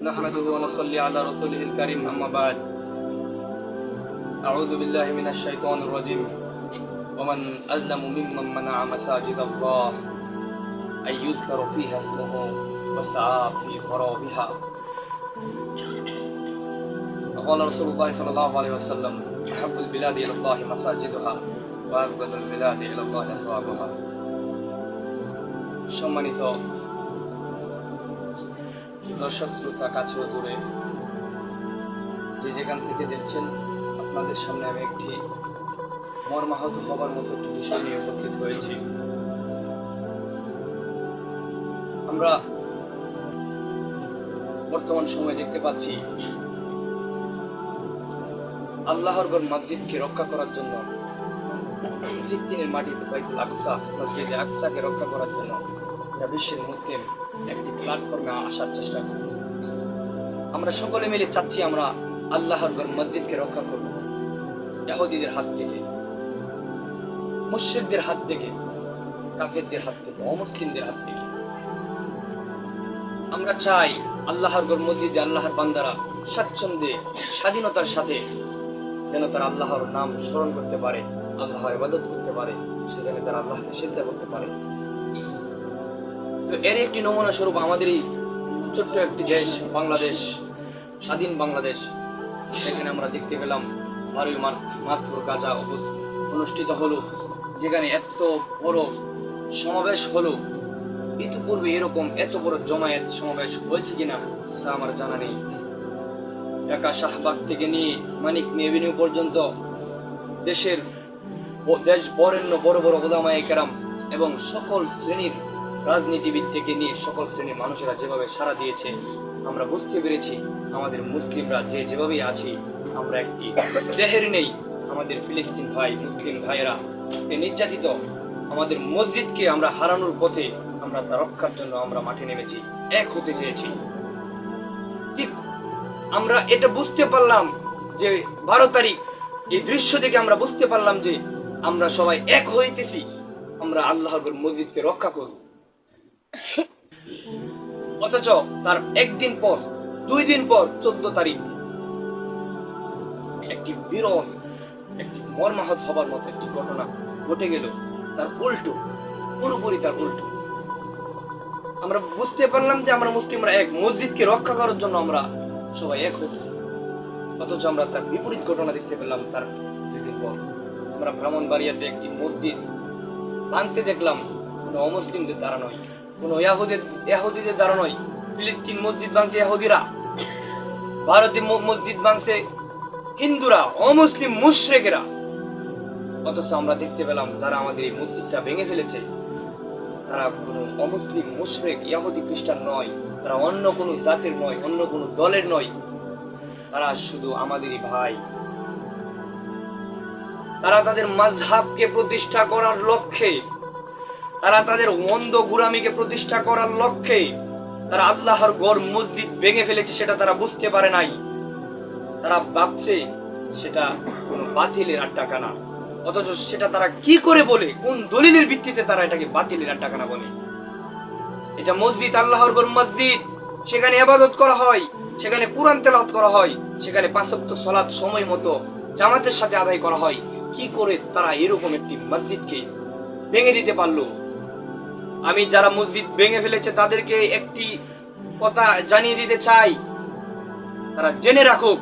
نحمده ونصلي على رسوله الكريم أما بعد أعوذ بالله من الشيطان الرجيم ومن أظلم ممن منع مساجد الله أن يذكر فيها اسمه وسعى في خرابها وقال رسول الله صلى الله عليه وسلم أحب البلاد إلى الله مساجدها وأبغض البلاد إلى الله أسواقها সম্মানিত দর্শক, শ্রোতা কাছে দূরে। যে যেখান থেকে দেখছেন, আপনাদের সামনে আমি একটি মর্মাহত হবার মতো একটি বিষয় নিয়ে উপস্থিত হয়েছি। আমরা বর্তমান সময়ে দেখতে পাচ্ছি, আল্লাহর গড় মসজিদকে রক্ষা করার জন্য ফিলিস্তিনের মাটিতে বাইতুল আকসা মসজিদ আকসাকে রক্ষা করার জন্য গোটা বিশ্বের মুসলিম একটি প্ল্যাটফর্মে আসার চেষ্টা করছে। আমরা সকলে মিলে চাচ্ছি আমরা আল্লাহর ঘর মসজিদকে রক্ষা করব, ইহুদিদের হাত থেকে, মুশরিকদের হাত থেকে, কাফেরদের হাত থেকে, অমুসলিমদের হাত থেকে। আমরা চাই আল্লাহর ঘর মসজিদে আল্লাহর বান্দারা স্বাচ্ছন্দ্যে, স্বাধীনতার সাথে যেন তারা আল্লাহর নাম স্মরণ করতে পারে। আল্লাহর ইবাদত করতে পারে, সেখানে তারা আল্লাহকে সিদ্ধা করতে পারে। তো এর একটি নমুনা স্বরূপ আমাদের এই ছোট্ট একটি দেশ, বাংলাদেশ, স্বাধীন বাংলাদেশ। সেখানে আমরা দেখতে পেলাম বারোই মার্চ মার্চপুর গাজা অনুষ্ঠিত হলো, যেখানে এত বড় সমাবেশ হলো। ইতিপূর্বে এরকম এত বড় জমায়েত সমাবেশ হয়েছে কিনা, তা আমার জানা নেই। ঢাকা শাহবাগ থেকে নিয়ে মানিক এভিনিউ পর্যন্ত দেশের দেশ বরেণ্য বড় বড় ওলামায়ে কেরাম এবং সকল শ্রেণির রাজনীতিবিদ থেকে নিয়ে সকল শ্রেণির মানুষেরা যেভাবে সাড়া দিয়েছে, আমরা বুঝতে পেরেছি আমাদের মুসলিমরা যে যেভাবেই আছি, আমরা একটি দেহের নেই। আমাদের ফিলিস্তিন ভাই, মুসলিম ভাইয়েরা নির্যাতিত আমাদের মসজিদকে আমরা হারানোর পথে আমরা তা রক্ষার জন্য আমরা মাঠে নেমেছি, এক হতে চেয়েছি। ঠিক আমরা এটা বুঝতে পারলাম যে বারো তারিখ, এই দৃশ্য থেকে আমরা বুঝতে পারলাম যে আমরা সবাই এক হইতেছি, আমরা আল্লাহর মসজিদকে রক্ষা করব। অথচ তার একদিন পর, দুই দিন পর, চোদ্দ তারিখ, একটি বিরল, একটি মর্মাহত হবার মতো একটি ঘটনা ঘটে গেল। তার উল্টো, পুরোপুরি তার উল্টো। আমরা বুঝতে পারলাম যে আমরা মুসলিমরা এক, মসজিদকে রক্ষা করার জন্য আমরা সবাই এক হতেছি অথচ আমরা তার বিপরীত ঘটনা দেখতে পেলাম তার দুই দিন পর। আমরা ব্রাহ্মণবাড়িয়াতে একটি মসজিদ ভাঙতে দেখলাম, কোনো অমুসলিমদের দ্বারা নয়, কোনো ইয়াহুদের, ইয়াহুদিদের দ্বারা নয়, ফিলিস্তিন মসজিদ ভাঙছে ইয়াহুদিরা, ভারতে মসজিদ ভাঙছে হিন্দুরা, অমুসলিম মুশরেকেরা। অথচ আমরা দেখতে পেলাম তারা আমাদের এই মসজিদটা ভেঙে ফেলেছে। তারা কোনো অমুসলিম মুশরেক, ইয়াহুদি খ্রিস্টান নয়, তারা অন্য কোনো জাতের নয়, অন্য কোনো দলের নয়। তারা শুধু আমাদেরই ভাই। তারা তাদের মাঝহাবকে প্রতিষ্ঠা করার লক্ষ্যে, তারা তাদের অন্ধ গুরামিকে প্রতিষ্ঠা করার লক্ষ্যে, তারা আল্লাহর গড় মসজিদ ভেঙে ফেলেছে সেটা তারা বুঝতে পারে নাই। তারা ভাবছে সেটা কোনো বাতিলের আট্টাকানা অথচ সেটা তারা কি করে বলে? কোন দলিলের ভিত্তিতে তারা এটাকে বাতিলের আট্টাকানা বলে? এটা মসজিদ, আল্লাহর গড় মসজিদ। সেখানে ইবাদত করা হয়, সেখানে কোরআন তেলাওয়াত করা হয়, সেখানে পাঁচক্ত সলাৎ সময় মতো জামাতের সাথে আদায় করা হয়। কি করে তারা এরকম একটি মসজিদকে ভেঙে দিতে পারল? আমি যারা মসজিদ ভেঙে ফেলেছে, তাদেরকে একটি কথা জানিয়ে দিতে চাই। তারা জেনে রাখুক,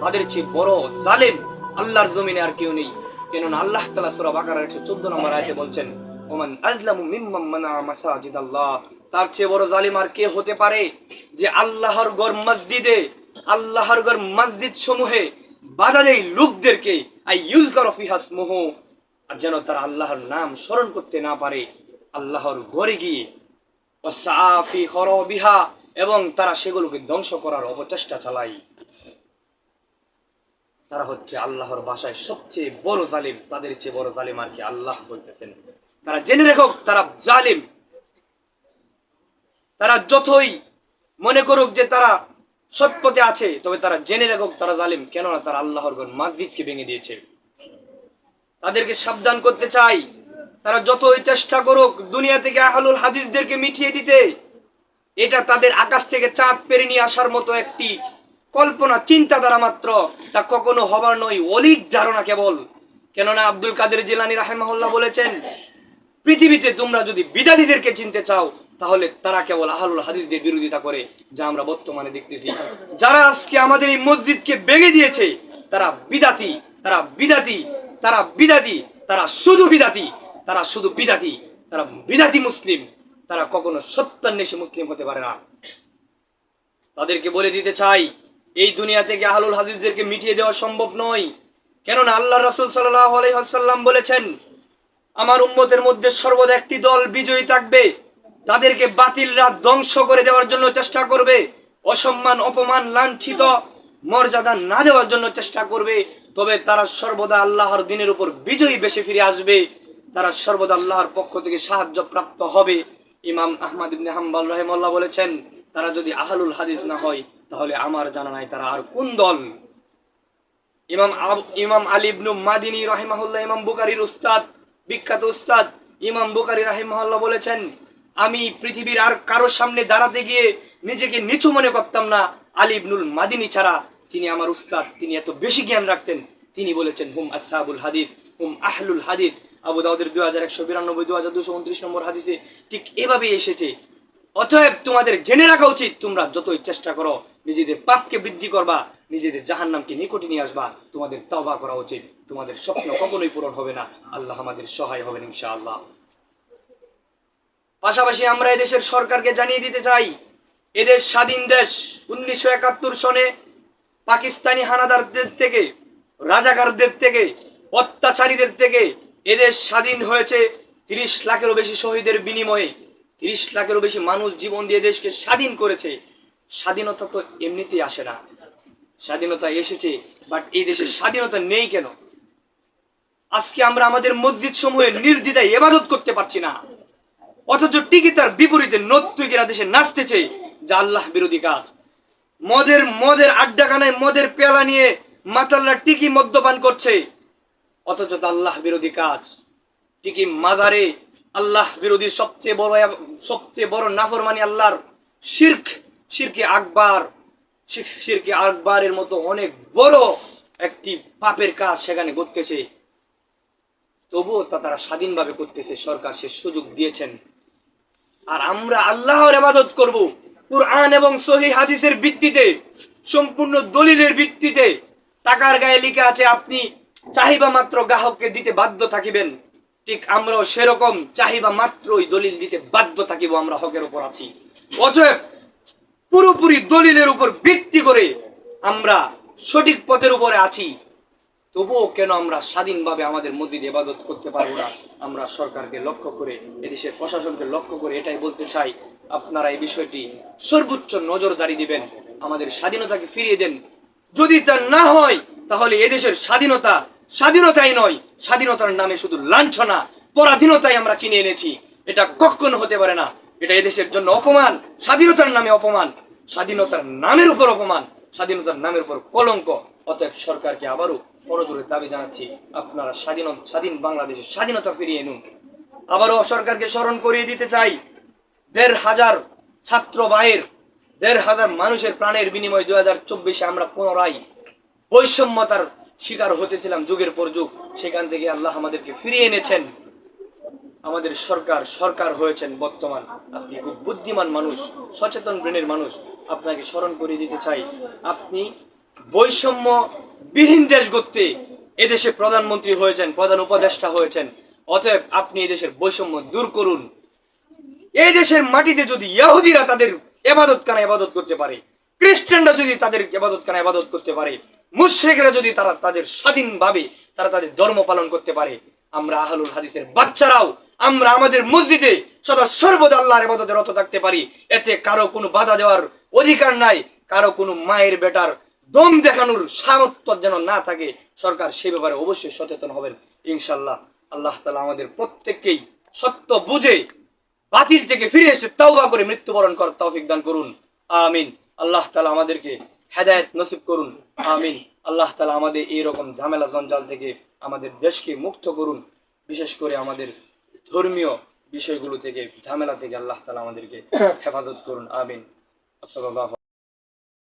তাদের চেয়ে বড় জালেম আল্লাহর জমিনে আর কেউ নেই। কেননা আল্লাহ তাআলা সূরা বাকারার 114 নম্বর আয়াতে বলছেন, ওমান আজলামু মিম্মান মানা মাসাজিদ আল্লাহ তার চেয়ে বড় জালিম আর কে হতে পারে? যে আল্লাহর ঘর মসজিদে, আল্লাহর ঘর মসজিদ সমূহে বাধা দেয় লোকদেরকে আই ইউজ করো ফিহাস মোহ আর যেন তারা আল্লাহর নাম স্মরণ করতে না পারে। আল্লাহর ঘরে গিয়ে ওয়াসাফি খরবিহা, এবং তারা সেগুলোকে ধ্বংস করার অপচেষ্টা চালায়। তারা হচ্ছে আল্লাহর ভাষায় সবচেয়ে বড় জালিম, তাদের চেয়ে বড় জালিম আর কি আল্লাহ বলতেছেন। তারা জেনে রেখো, তারা জালিম। তারা যতই মনে করুক যে তারা সৎপথে আছে, তবে তারা জেনে রেখুক তারা জালিম, কেননা তারা আল্লাহর ঘর ভেঙে দিয়েছে। তাদেরকে সাবধান করতে চাই। তারা যতই চেষ্টা করুক, দুনিয়া থেকে আহলুল হাদিসদেরকে মিটিয়ে দিতে। এটা তাদের আকাশ থেকে চাঁদ পেরে নিয়ে আসার মতো একটি কল্পনা চিন্তা চিন্তাধারা মাত্র। তা কখনো হবার নয় অলিক ধারণা কেবল। কেননা আব্দুল কাদের জিলানি রাহেমাহুল্লাহ বলেছেন, পৃথিবীতে তোমরা যদি বিদাতিদেরকে চিনতে চাও তাহলে তারা কেবল আহলুল হাদিসদের বিরোধিতা করে, যা আমরা বর্তমানে দেখতেছি। যারা আজকে আমাদের এই মসজিদকে ভেঙে দিয়েছে, তারা বিদাতি তারা বিদাতি তারা বিদাতি, তারা শুধু বিদাতি, তারা শুধু বিদাতি, তারা বিদাতি মুসলিম, তারা কখনো সত্যান্বেষী মুসলিম হতে পারে না। তাদেরকে বলে দিতে চাই, এই দুনিয়া থেকে আহলুল হাদিসদেরকে মিটিয়ে দেওয়া সম্ভব নয়। কেননা আল্লাহ রসুল সাল্লাহ আলাইসাল্লাম বলেছেন, আমার উম্মতের মধ্যে সর্বদা একটি দল বিজয়ী থাকবে। তাদেরকে বাতিলরা ধ্বংস করে দেওয়ার জন্য চেষ্টা করবে। অসম্মান, অপমান, লাঞ্ছিত মর্যাদা না দেওয়ার জন্য চেষ্টা করবে। তবে তারা সর্বদা আল্লাহর দিনের উপর বিজয়ী বেশি ফিরে আসবে। তারা সর্বদা আল্লাহর পক্ষ থেকে সাহায্য প্রাপ্ত হবে। ইমাম আহমদ ইবনে হাম্বাল রহিমাল্লাহ বলেছেন, তারা যদি আহলুল হাদিস না হয়, তাহলে আমার জানা নাই তারা আর কোন দল। ইমাম ইমাম আলী ইবনু মাদিনী রাহিমাহুল্লাহ, ইমাম বুকারির উস্তাদ, বিখ্যাত উস্তাদ ইমাম বুকারি রাহিমাহুল্লাহ বলেছেন আমি পৃথিবীর আর কারোর সামনে দাঁড়াতে গিয়ে নিজেকে নিচু মনে করতাম না। আলী ইবনুল মাদিনী ছাড়া তিনি আমার উস্তাদ, তিনি এত বেশি জ্ঞান রাখতেন। তিনি বলেছেন, হুম আসহাবুল হাদিস, হুম আহলুল হাদিস। আবু দাউদের দুই হাজার একশো বিরানব্বই দু হাজার দুশো উনত্রিশ নম্বর হাদিসে ঠিক এভাবেই এসেছে। অতএব তোমাদের জেনে রাখা উচিত, তোমরা যতই চেষ্টা করো, নিজেদের পাপকে বৃদ্ধি করবা, নিজেদের জাহান নামকে নিকটে নিয়ে আসবা। তোমাদের তবা করা উচিত। তোমাদের স্বপ্ন কখনোই পূরণ হবে না। আল্লাহ আমাদের সহায় হবেন ইনশাআল্লাহ। পাশাপাশি আমরা এদেশের সরকারকে জানিয়ে দিতে চাই, এদেশ স্বাধীন দেশ। উনিশশো একাত্তর সনে পাকিস্তানি হানাদারদের থেকে, রাজাকারদের থেকে, অত্যাচারীদের থেকে এদেশ স্বাধীন হয়েছে। তিরিশ লাখেরও বেশি শহীদের বিনিময়ে তিরিশ লাখেরও বেশি মানুষ জীবন দিয়ে দেশকে স্বাধীন করেছে। স্বাধীনতা তো এমনিতেই আসে না। স্বাধীনতা এসেছে, বাট এই দেশে স্বাধীনতা নেই কেন? আজকে আমরা আমাদের মসজিদ সমূহে নির্দ্বিধায় এবাদত করতে পারছি না। অথচ টিকি তার বিপরীতে নর্তকীরা দেশে নাচতেছে যা আল্লাহ বিরোধী কাজ। মদের মদের আড্ডাখানায় মদের পেয়ালা নিয়ে মাতাল্লা টিকি মদ্যপান করছে। অথচ আল্লাহ বিরোধী কাজ। টিকি মাজারে আল্লাহ বিরোধী সবচেয়ে বড় সবচেয়ে বড় নাফরমানি আল্লাহর শির্ক, শিরকে আকবার। শির- শিরকে আকবরের মতো অনেক বড় একটি পাপের কাজ সেখানে ঘটতেছে। তবুও তা তারা স্বাধীনভাবে করতেছে। সরকার সে সুযোগ দিয়েছেন। আর আমরা আল্লাহর ইবাদত করব। কুরআন এবং সহি হাদিসের ভিত্তিতে, সম্পূর্ণ দলিলের ভিত্তিতে টাকার গায়ে লেখা আছে, আপনি চাহিবা মাত্র গ্রাহককে দিতে বাধ্য থাকিবেন। ঠিক আমরাও সেরকম চাহিবা মাত্রই দলিল দিতে বাধ্য থাকিব, আমরা হকের উপর আছি। অতএব পুরোপুরি দলিলের উপর ভিত্তি করে আমরা সঠিক পথের উপরে আছি। তবুও কেন আমরা স্বাধীনভাবে আমাদের মসজিদ ইবাদত করতে পারব না? আমরা সরকারকে লক্ষ্য করে, এদেশের প্রশাসনকে লক্ষ্য করে এটাই বলতে চাই। আপনারা এই বিষয়টি সর্বোচ্চ নজরদারি দিবেন, আমাদের স্বাধীনতাকে ফিরিয়ে দেন। যদি তা না হয়, তাহলে এদেশের স্বাধীনতা স্বাধীনতাই নয়। স্বাধীনতার নামে শুধু লাঞ্ছনা, পরাধীনতাই আমরা কিনে এনেছি। এটা কখনো হতে পারে না। এটা এদেশের জন্য অপমান, স্বাধীনতার নামে অপমান, স্বাধীনতার নামের উপর অপমান, স্বাধীনতার নামের উপর কলঙ্ক। অতএব সরকারকে আবারও করজোরে দাবি জানাচ্ছি, আপনারা স্বাধীন স্বাধীন বাংলাদেশের স্বাধীনতা ফিরিয়ে এনুন আবারও সরকারকে স্মরণ করিয়ে দিতে চাই। দেড় হাজার ছাত্র ভাইয়ের দেড় হাজার মানুষের প্রাণের বিনিময়ে দু হাজার চব্বিশে আমরা পুনরায় বৈষম্যতার শিকার হতেছিলাম যুগের পর যুগ। সেখান থেকে আল্লাহ আমাদেরকে ফিরিয়ে এনেছেন। আমাদের সরকার সরকার হয়েছেন বর্তমান। আপনি খুব বুদ্ধিমান মানুষ, সচেতন ব্রেনের মানুষ। আপনাকে স্মরণ করিয়ে দিতে চাই। আপনি বৈষম্য বিহীন দেশ গড়তে এদেশে প্রধানমন্ত্রী হয়েছেন, প্রধান উপদেষ্টা হয়েছেন। অতএব আপনি এদেশের বৈষম্য দূর করুন। এই দেশের মাটিতে যদি ইহুদিরা তাদের এবাদত কানা এবাদত করতে পারে, খ্রিস্টানরা যদি তাদের এবাদত কানা এবাদত করতে পারে, মুশ্রিকরা যদি তারা তাদের স্বাধীনভাবে তারা তাদের ধর্ম পালন করতে পারে, আমরা আহলুল হাদিসের বাচ্চারাও, আমরা আমাদের মসজিদে সদা সর্বদা আল্লাহর এবাদতে রত থাকতে পারি। এতে কারও কোনো বাধা দেওয়ার অধিকার নাই, কারও কোনো মায়ের বেটার দম দেখানোর সামর্থ্য যেন না থাকে, সরকার সে ব্যাপারে অবশ্যই সচেতন হবেন ইনশাল্লাহ আল্লাহ তালা আমাদের প্রত্যেককেই সত্য বুঝে বাতিল থেকে ফিরে এসে তওবা করে মৃত্যুবরণ করার তৌফিক দান করুন। আমিন। আল্লাহ তালা আমাদেরকে হেদায়েত নসিব করুন। আমিন। আল্লাহ তালা আমাদের এই রকম ঝামেলা জঞ্জাল থেকে আমাদের দেশকে মুক্ত করুন। বিশেষ করে আমাদের ধর্মীয় বিষয়গুলো থেকে, ঝামেলা থেকে আল্লাহ তালা আমাদেরকে হেফাজত করুন। আমিন। আসসালামু